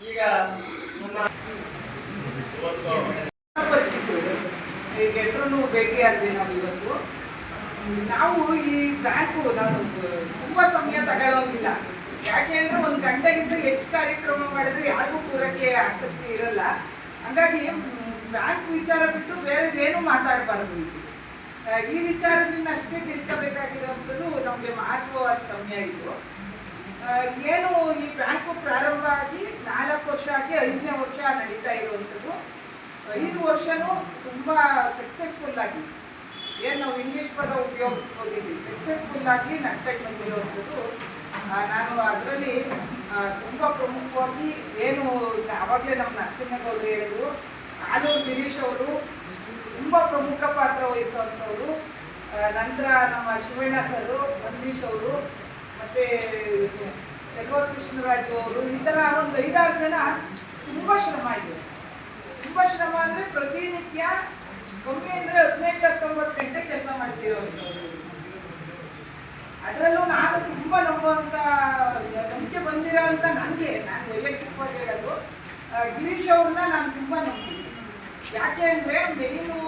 ಈಗ ನಮ್ಮ ಭೇಟಿಯಾದ್ವಿ ನಾವು ಇವತ್ತು. ನಾವು ಈ ಬ್ಯಾಂಕು ನಾನು ತುಂಬಾ ಸಮಯ ತಗೊಳ್ಳೋಂಗಿಲ್ಲ ಯಾಕೆ ಅಂದ್ರೆ ಒಂದು ಗಂಟೆಗಿಂತ ಹೆಚ್ಚು ಕಾರ್ಯಕ್ರಮ ಮಾಡಿದ್ರೆ ಯಾರಿಗೂ ಕೂರಕ್ಕೆ ಆಸಕ್ತಿ ಇರಲ್ಲ. ಹಾಗಾಗಿ ಬ್ಯಾಂಕ್ ವಿಚಾರ ಬಿಟ್ಟು ಬೇರೆದೇನು ಮಾತಾಡಬಾರ್ದು ಈ ವಿಚಾರದಿಂದ ಅಷ್ಟೇ ತಿಳ್ಕೋಬೇಕಾಗಿರೋಂಥದ್ದು ನಮಗೆ ಮಹತ್ವವಾದ ಸಮಯ ಇದು. ಏನು ಈ ಬ್ಯಾಂಕು ಪ್ರಾರಂಭ ಆಗಿ ವರ್ಷ ಆಗಿ ಐದನೇ ವರ್ಷ ನಡೀತಾ ಇರುವಂಥದ್ದು. ಐದು ವರ್ಷನೂ ತುಂಬ ಸಕ್ಸಸ್ಫುಲ್ ಆಗಿ, ಏನು ನಾವು ಇಂಗ್ಲೀಷ್ ಪದ ಉಪಯೋಗಿಸ್ಕೊಂಡಿದ್ವಿ ಸಕ್ಸಸ್ಫುಲ್ ಆಗಿ ನಡ್ಕೊಂಡು ಬಂದಿರುವಂಥದ್ದು. ನಾನು ಅದರಲ್ಲಿ ತುಂಬ ಪ್ರಮುಖವಾಗಿ ಏನು ಆವಾಗಲೇ ನಮ್ಮ ನರಸಿಂಹಗೌಡರು ಹೇಳಿದ್ರು ಆಲೂರು ಗಿರೀಶ್ ಅವರು ತುಂಬ ಪ್ರಮುಖ ಪಾತ್ರ ವಹಿಸುವಂಥವ್ರು. ನಂತರ ನಮ್ಮ ಶಿವಣ್ಣ ಸರು, ಮಂದೀಶ್ ಅವರು ಕೃಷ್ಣರಾಜು ಅವರು ಈ ಥರ ಒಂದು ಐದಾರು ಜನ ತುಂಬ ಶ್ರಮ ಇದೆ. ತುಂಬ ಶ್ರಮ ಅಂದರೆ ಪ್ರತಿನಿತ್ಯ ಕಮ್ಮಿ ಅಂದರೆ ಹದಿನೆಂಟು ಹತ್ತೊಂಬತ್ತು ಗಂಟೆ ಕೆಲಸ ಮಾಡ್ತಿರೋದು ಅದರಲ್ಲೂ ನಾನು ತುಂಬ ನಂಬುವಂಥ ನಂಬಿಕೆ ಬಂದಿರೋ ನನಗೆ, ನಾನು ವೈಯಕ್ತಿಕವಾಗಿ ಹೇಳೋದು ಗಿರೀಶ್ ಅವ್ರನ್ನ ನಾನು ತುಂಬ ನಂಬ್ತೀನಿ ಯಾಕೆ ಅಂದರೆ ಮೇನು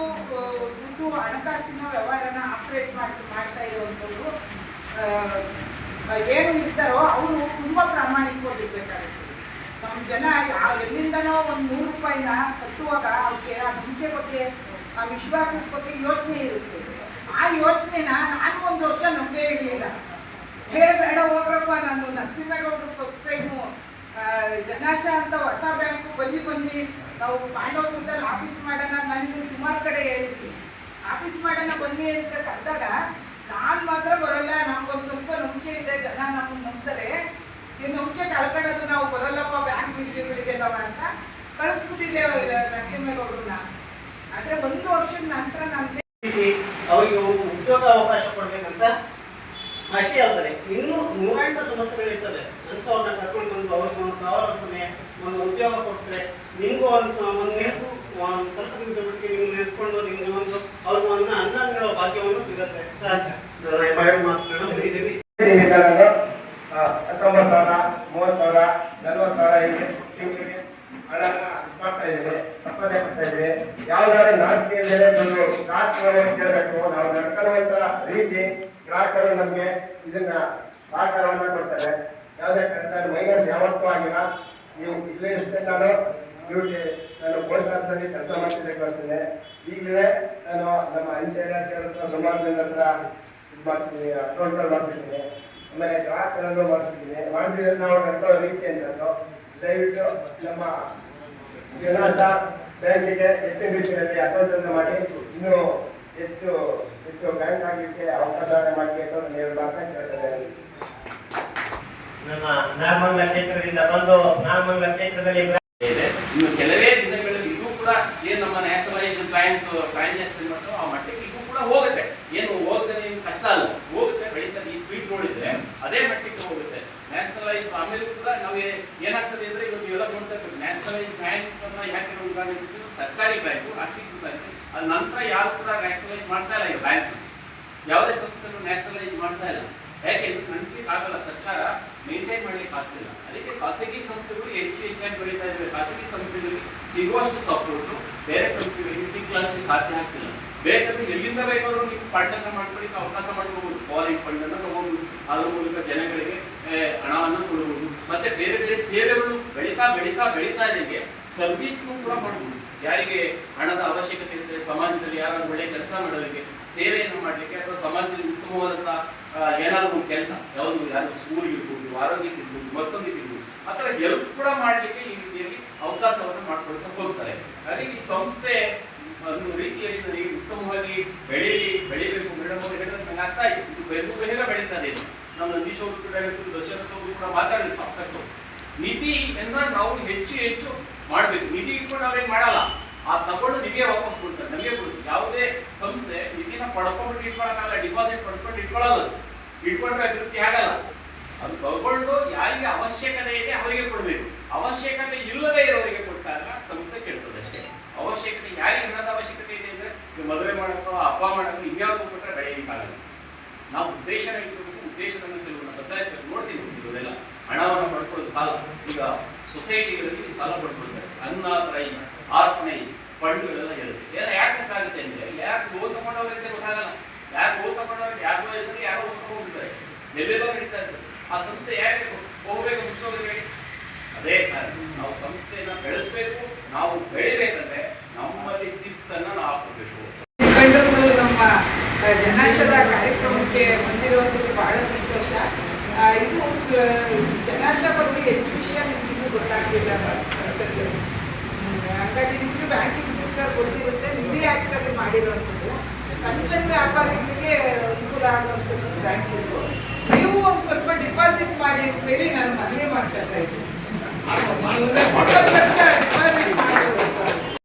ದುಡ್ಡು ಹಣಕಾಸಿನ ವ್ಯವಹಾರನ ಆಪ್ರೇಟ್ ಮಾಡಿ ಮಾಡ್ತಾ ಇರುವಂಥವ್ರು ಏನು ಇರ್ತಾರೋ ಅವರು ತುಂಬ ಪ್ರಾಮಾಣಿಕವಾಗಿರ್ಬೇಕಾಗುತ್ತೆ. ನಮ್ಮ ಜನ ಎಲ್ಲಿಂದನೋ ಒಂದು ನೂರು ರೂಪಾಯಿನ ಕಟ್ಟುವಾಗ ಅವ್ರಿಗೆ ಆ ನಂಬಿಕೆ ಬಗ್ಗೆ, ಆ ವಿಶ್ವಾಸದ ಬಗ್ಗೆ ಯೋಚನೆ ಇರುತ್ತೆ. ಆ ಯೋಚನೆನ ನಾನು ಒಂದು ವರ್ಷ ನಂಬೇ ಇರಲಿಲ್ಲ. ಹೇ ಬೇಡ ಹೋಗ್ರಪ್ಪ, ನಾನು ನರಸಿಂಹಗೌಡರು ಫಸ್ಟ್ ಟೈಮು ಜನಾಶ ಅಂತ ಹೊಸ ಬ್ಯಾಂಕು ಬನ್ನಿ ಬನ್ನಿ ನಾವು ಪಾಂಡವಪುರದಲ್ಲಿ ಆಫೀಸ್ ಮಾಡೋಣ ನನಗೆ ಸುಮಾರು ಕಡೆ ಹೇಳಿದ್ವಿ. ಆಫೀಸ್ ಮಾಡೋಣ ಬನ್ನಿ ಅಂತ ಕರೆದಾಗ ನಾನು ಮಾತ್ರ ಬರಲ್ಲ ನಮ್ಗೊಂದು ಸ್ವಲ್ಪ ನಂಬಿಕೆ ಇದೆ, ಜನ ನಮ್ಮನ್ನು ನಂಬ್ತಾರೆ. ಈ ಮುಖ್ಯ ಕಳ್ಕೊಳ್ಳೋದು ನಾವು ಬರಲ್ಲಪ್ಪ ಬ್ಯಾಂಕ್ ವಿಷಯಗಳಿಗೆಲ್ಲವ ಅಂತ ಕಳಿಸ್ಬಿಟ್ಟಿದ್ದೇವೆ ನರಸಿಂಹಗೌಡ್ರನ್ನ ಆದ್ರೆ ಒಂದು ವರ್ಷದ ನಂತರ ನಮಗೆ ಅವರಿಗೆ ಉದ್ಯೋಗ ಅವಕಾಶ ಕೊಡ್ಬೇಕಂತ ಅಷ್ಟೇ ಹೇಳ್ತಾರೆ ಇನ್ನೂ ನೂರೆಂಟು ಸಮಸ್ಯೆಗಳಿರ್ತದೆ ಅಂಥವ್ರನ್ನ ಕರ್ಕೊಂಡು ಬಂದು ಅವ್ರಿಗೆ ಒಂದು ಸ್ವಾವಲಂಬನೆ ಒಂದು ಉದ್ಯೋಗ ಕೊಟ್ಟರೆ ನಿಮಗೂ ಒಂದು ಒಂದು ನಿಮಗೂ ಒಂದು ಸ್ವಲ್ಪ ದಿನದ ಬಿಟ್ಟು ನೀವು ನೆನೆಸ್ಕೊಂಡು ನಿಮ್ಗೆ ಒಂದು ಅವ್ರಿಗೆ ಒಂದು ಅನ್ನ ನೀಡೋ ಭಾಗ್ಯವನ್ನು ಸಿಗುತ್ತೆ. ಅಂತ ನಾನು ಎರಡು ಮಾತುಗಳನ್ನ ಮುಗಿಸಿದ್ದೀವಿ ನಾನು ಹತ್ತೊಂಬತ್ತು ಸಾವಿರ ಮೂವತ್ತು ಸಾವಿರ ನಲ್ವತ್ತು ಸಾವಿರ ಹೀಗೆ ತಿಂಗಳಿಗೆ ಹಣನ ಇದ್ ಮಾಡ್ತಾ ಸಂಪಾದನೆ ಮಾಡ್ತಾ ಇದ್ದೀವಿ ಯಾವ್ದಾದ್ರು ನಾಚಿಕೆ ಮೇಲೆ ಬಂದು ಕೇಳಬೇಕು. ನಾವು ನಡ್ಕೊಳ್ಳುವಂತ ರೀತಿ ಗ್ರಾಹಕರು ನಮ್ಗೆ ಇದನ್ನ ಸಹಕಾರವನ್ನ ಕೊಡ್ತಾರೆ. ಯಾವುದೇ ಕಾರಣಕ್ಕೂ ಮೈನಸ್ ಯಾವತ್ತೂ ಆಗಿಲ್ಲ. ನೀವು ಇಲ್ಲೇ ಇಷ್ಟೇ ನಾನು ಡ್ಯೂಟಿ ನಾನು ಪೊಲೀಸ್ ಆಫೀಸಲ್ಲಿ ಕೆಲಸ ಮಾಡ್ತಿದ್ದೆ ಈಗಲೇ ನಾನು ನಮ್ಮ ಅಂಚೆ ಇಲಾಖೆ ಹತ್ರ ಸುಮಾರು ಹತ್ರ ಇದು ಮಾಡಿಸಿದ್ದೀನಿ ಅಕೌಂಟ್ಗಳು ಮಾಡಿಸಿದ್ದೀನಿ. ಆಮೇಲೆ ಗ್ರಾಹಕರನ್ನು ಮಾಡಿಸಿದ್ದೀನಿ. ಮಾಡಿಸಿದ್ರೆ ನಾವು ನಡ್ಕೊಳ್ಳೋ ರೀತಿ ಅಂತ ದಯವಿಟ್ಟು ನಮ್ಮ ವಿಲಾಸ ಬ್ಯಾಂಕಿಗೆ ಹೆಚ್ಚಿನ ರೀತಿಯಲ್ಲಿ ಅನ್ನು ಮಾಡಿ ಇನ್ನೂ ಹೆಚ್ಚು ಹೆಚ್ಚು ಬ್ಯಾಂಕ್ ಆಗಲಿಕ್ಕೆ ಅವಕಾಶ ಮಾಡಬೇಕು ಅಂತ ಮಾತನ್ನ ಕೇಳ್ತೇನೆ ನಮ್ಮ ನಾರ್ಮಂಗ್ಲ ಕ್ಷೇತ್ರದಿಂದ ಬಂದು ನಾರ್ಮಂಗ್ಲ ಕ್ಷೇತ್ರದಲ್ಲಿ ಇದೆ ಇನ್ನು ಕೆಲವೇ ದಿನಗಳಲ್ಲಿ ಇದು ಕೂಡ ಏನು ನಮ್ಮ ನ್ಯಾಷನಲೈಸ್ ಬ್ಯಾಂಕ್ ಟ್ರಾನ್ಸಾಕ್ಷನ್ ಮಾಡ್ತೋ ಆ ಮಟ್ಟಕ್ಕೆ ಇದು ಕೂಡ ಹೋಗುತ್ತೆ ಏನು ಹೋಗದೆ ಏನು ಕಷ್ಟ ಅಲ್ಲ ಹೋಗುತ್ತೆ ಬೆಳೀತದೆ ಈ ಸ್ಪೀಡ್ ನೋಡಿದ್ರೆ ಅದೇ ಮಟ್ಟಕ್ಕೆ ಹೋಗುತ್ತೆ ನ್ಯಾಷನಲೈಸ್ ಆಮೇಲೆ ಕೂಡ ನಾವು ಏನಾಗ್ತದೆ ಅಂದ್ರೆ ಇವತ್ತು ಎಲ್ಲ ನೋಡ್ತಾ ನ್ಯಾಷನಲೈಸ್ ಬ್ಯಾಂಕ್ ಯಾಕೆ ಉದಾಹರಣೆ? ಸರ್ಕಾರಿ ಬ್ಯಾಂಕು ರಾಷ್ಟ್ರೀಕೃತ ಬ್ಯಾಂಕ್ ಅದ ನಂತರ ಯಾರು ಕೂಡ ನ್ಯಾಷನಲೈಸ್ ಮಾಡ್ತಾ ಇಲ್ಲ ಬ್ಯಾಂಕ್ ಯಾವುದೇ ಸಂಸ್ಥೆಗಳು ನ್ಯಾಷನಲೈಸ್ ಮಾಡ್ತಾ ಇಲ್ಲ. ಯಾಕೆ? ನಡೆಸ್ಲಿಕ್ಕೆ ಆಗಲ್ಲ. ಸರ್ಕಾರ ಮೇಂಟೈನ್ ಮಾಡ್ಲಿಕ್ಕೆ ಆಗ್ತಿಲ್ಲ. ಅದಕ್ಕೆ ಖಾಸಗಿ ಸಂಸ್ಥೆಗಳು ಹೆಚ್ಚು ಹೆಚ್ಚಾಗಿ ಬೆಳೀತಾ ಇದ್ದಾವೆ ಖಾಸಗಿ ಸಂಸ್ಥೆಗಳಿಗೆ ಸಿಗುವಷ್ಟು ಸಪೋರ್ಟ್ ಬೇರೆ ಸಂಸ್ಥೆಗಳಿಗೆ ಸಿಗ್ಲಿಕ್ಕೆ ಸಾಧ್ಯ ಆಗ್ತಿಲ್ಲ. ಬೇಕಂದ್ರೆ ಎಲ್ಲಿಂದ ಬೇಕಾದ್ರೂ ನೀವು ಫಂಡನ್ನು ಮಾಡ್ಕೊಳ್ಳಿಕ್ಕೆ ಅವಕಾಶ ಮಾಡ್ಕೋಬಹುದು ಫಾರಿನ್ ಫಂಡ್ ಅನ್ನು ತಗೋಬಹುದು ಅದ್ರ ಮೂಲಕ ಜನಗಳಿಗೆ ಆ, ಹಣವನ್ನು ಕೊಡಬಹುದು ಮತ್ತೆ ಬೇರೆ ಬೇರೆ ಸೇವೆಗಳು ಬೆಳೀತಾ ಬೆಳೀತಾ ಬೆಳೀತಾ ಇದ್ದಂಗೆ ಸರ್ವಿಸ್ನು ಕೂಡ ಮಾಡಬಹುದು ಯಾರಿಗೆ ಹಣದ ಅವಶ್ಯಕತೆ ಇರುತ್ತೆ ಸಮಾಜದಲ್ಲಿ ಯಾರಾದ್ರೂ ಒಳ್ಳೆ ಕೆಲಸ ಮಾಡೋದಕ್ಕೆ ಸೇವೆಯನ್ನು ಮಾಡಲಿಕ್ಕೆ ಅಥವಾ ಸಮಾಜದಲ್ಲಿ ಉತ್ತಮವಾದಂಥ ಏನಾದರೂ ಒಂದು ಕೆಲಸ, ಯಾವುದು ಯಾರು ಸ್ಕೂಲ್ ಇರ್ಬೋದು ಆರೋಗ್ಯಕ್ಕೆ ಇರ್ಬೋದು ಮತ್ತೊಂದಕ್ಕೆ ಇರ್ಬೋದು, ಆ ಥರ ಕೂಡ ಮಾಡಲಿಕ್ಕೆ ಈ ರೀತಿಯಲ್ಲಿ ಅವಕಾಶವನ್ನು ಮಾಡ್ಕೊಳ್ತಾ ಹೋಗ್ತಾರೆ. ಹಾಗಾಗಿ ಈ ಸಂಸ್ಥೆ ಒಂದು ರೀತಿಯಲ್ಲಿ ನನಗೆ ಉತ್ತಮವಾಗಿ ಬೆಳೀಲಿ ಬೆಳಿಬೇಕು ಮೇಡಮ್ ಅವರು ಹೇಳಿದ್ರೆ ನನಗೆ ಅರ್ಥ ಆಯಿತು ಇದು. ನಮ್ಮ ನಂದೀಶ್ ಅವರು ಕೂಡ ಹೇಳ್ತಿದ್ರು ದಶರಥ ಅವರು ಕೂಡ ಮಾತಾಡಿದ್ರು ಸಾಕಷ್ಟು ನಿಧಿಯನ್ನ ನಾವು ಹೆಚ್ಚು ಹೆಚ್ಚು ಮಾಡಬೇಕು. ನಿಧಿ ಇಟ್ಕೊಂಡು ನಾವೇನ್ ಮಾಡಲ್ಲ. ಆ ತಗೊಂಡು ನಿಧಿಗೆ ವಾಪಸ್ ಕೊಡ್ತಾರೆ. ನಮಗೆ ಕೊಡ್ತಾರೆ ಯಾವುದೇ ಸಂಸ್ಥೆ ನಿಧಿನ ಪಡ್ಕೊಂಡು ಇಟ್ಕೊಳಕ್ಕಾಗಲ್ಲ. ಡಿಪಾಸಿಟ್ ಪಡ್ಕೊಂಡು ಇಟ್ಕೊಳ್ಳಲ್ಲ ಅದು. ಇಟ್ಕೊಂಡ್ರೆ ಅಭಿವೃದ್ಧಿ ಆಗಲ್ಲ. ಅದು ತಗೊಂಡು ಯಾರಿಗೆ ಅವಶ್ಯಕತೆ ಇದೆ ಅವರಿಗೆ ಕೊಡಬೇಕು. ಅವಶ್ಯಕತೆ ಇಲ್ಲದೆ ಇರೋರಿಗೆ ಕೊಟ್ಟಾಗ ಸಂಸ್ಥೆ ಕೇಳ್ತದೆ ಅಷ್ಟೇ. ಅವಶ್ಯಕತೆ ಯಾರಿಗೆ ಹಣದ ಅವಶ್ಯಕತೆ ಇದೆ ಅಂದ್ರೆ ಮದುವೆ ಮಾಡೋಕ್ಕೋ, ಅಪ್ಪ ಮಾಡೋಕ್ಕೋ ಇನ್ಯಾವುದೋ ಕೊಟ್ಟರೆ ಬೆಳೆಯಲಿಕ್ಕಾಗಲ್ಲ. ನಾವು ಉದ್ದೇಶನ ಇಟ್ಕೊಂಡು ಉದ್ದೇಶವನ್ನು ಈಗ ಸೊಸೈಟಿಗಳಲ್ಲಿ ಸಾಲ ಪಡ್ಕೊಳ್ತಾರೆ ಅನ್ನಾಥರೈಸ್ ಆರ್ಫನೈಸ್ ಫಂಡ್ಗಳೆಲ್ಲ ಹೇಳುತ್ತೆ. ಏನೋ ಯಾಕೆ ಗೊತ್ತಾಗುತ್ತೆ ಅಂದ್ರೆ, ಯಾಕೆ ಲೋನ್ ತಗೊಂಡವ್ರಿಗೆ ಗೊತ್ತಾಗಲ್ಲ. ಯಾಕೆ ಲೋನ್ ತಗೊಂಡವ್ರಿಗೆ ಯಾರ ವಯಸ್ಸಲ್ಲಿ ಯಾರೋ ಲೋನ್ ತಗೊಂಡಿದ್ದಾರೆ ಎಲ್ಲೆಲ್ಲೋ ನಡೀತಾ ಇರ್ತದೆ ಆ ಸಂಸ್ಥೆ ಯಾಕೆ ಹೋಗ್ಬೇಕು ಮುಗಿಸೋದಕ್ಕೆ ಅದೇ ಕಾರಣ, ನಾವು ಸಂಸ್ಥೆಯನ್ನ ಬೆಳೆಸಬೇಕು, ನಾವು ಬೆಳಿಬೇಕಂದ್ರೆ ನಮ್ಮಲ್ಲಿ ಶಿಸ್ತನ್ನ ನಾವು ಹಾಕೋಬೇಕು ನಮ್ಮ ಜನಾಶದ ಕಾರ್ಯಕ್ರಮಕ್ಕೆ ಬಂದಿರುವಂಥದ್ದು ಬಹಳ ಸಂತೋಷ. ಇದು ಜನಾಶ ಬಗ್ಗೆ ಹೆಚ್ಚು ವಿಷಯ ನಿಮಗಿನ್ನೂ. ಹ್ಮ್, ಹಾಗಾಗಿ ನಿಮಗೆ ಬ್ಯಾಂಕಿಂಗ್ ಸೆಕ್ಟರ್ ಗೊತ್ತಿರುತ್ತೆ ನಿಮ್ಮದೇ ಆ್ಯಕ್ಟಲ್ಲಿ ಮಾಡಿರುವಂಥದ್ದು ಸಣ್ಣ ಸಣ್ಣ ವ್ಯಾಪಾರಿಗಳಿಗೆ ಅನುಕೂಲ ಆಗುವಂಥದ್ದು ಬ್ಯಾಂಕ್ ನೀವು ಒಂದು ಸ್ವಲ್ಪ ಡಿಪಾಸಿಟ್ ಮಾಡಿ ಅಂತ ಹೇಳಿ ನಾನು ಮದುವೆ ಮಾಡ್ತಾ ಇದ್ದೀನಿ. ನೀವು